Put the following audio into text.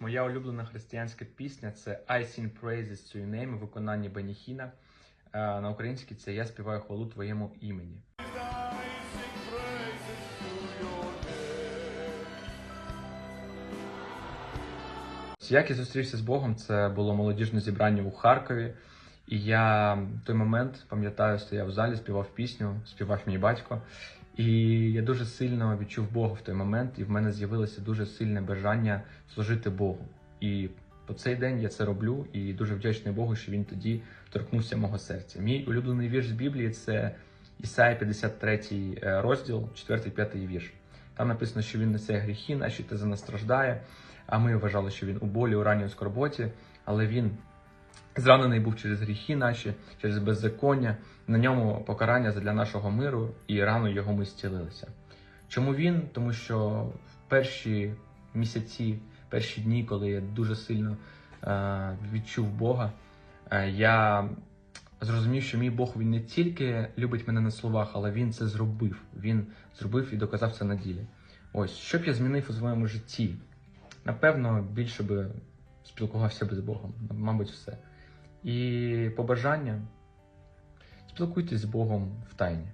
Моя улюблена християнська пісня це I Sing Praises to Your Name у виконанні Беніхіна. Е, На українській це Я співаю хвалу твоєму імені. Як я зустрівся з Богом, це було молодіжне зібрання у Харкові. І я в той момент, пам'ятаю, стояв в залі, співав пісню, співав мій батько. І я дуже сильно відчув Бога в той момент, і в мене з'явилося дуже сильне бажання служити Богу. І по цей день я це роблю і дуже вдячний Богу, що він тоді торкнувся мого серця. Мій улюблений вірш з Біблії це Ісая 53 розділ, 4-5 вірш. Там написано, що він несе гріхи, наші та за нас страждає. А ми вважали, що він у болі, у ранній скорботі, але він зранений був через гріхи наші, через беззаконня. На ньому покарання для нашого миру, і рано його ми зцілилися. Чому він? Тому що в перші місяці, перші дні, коли я дуже сильно е, відчув Бога, е, я зрозумів, що мій Бог він не тільки любить мене на словах, але він це зробив. Він зробив і доказав це на ділі. Ось що б я змінив у своєму житті? Напевно, більше би спілкувався би з Богом, мабуть, все. І побажання спілкуйтесь з Богом в тайні.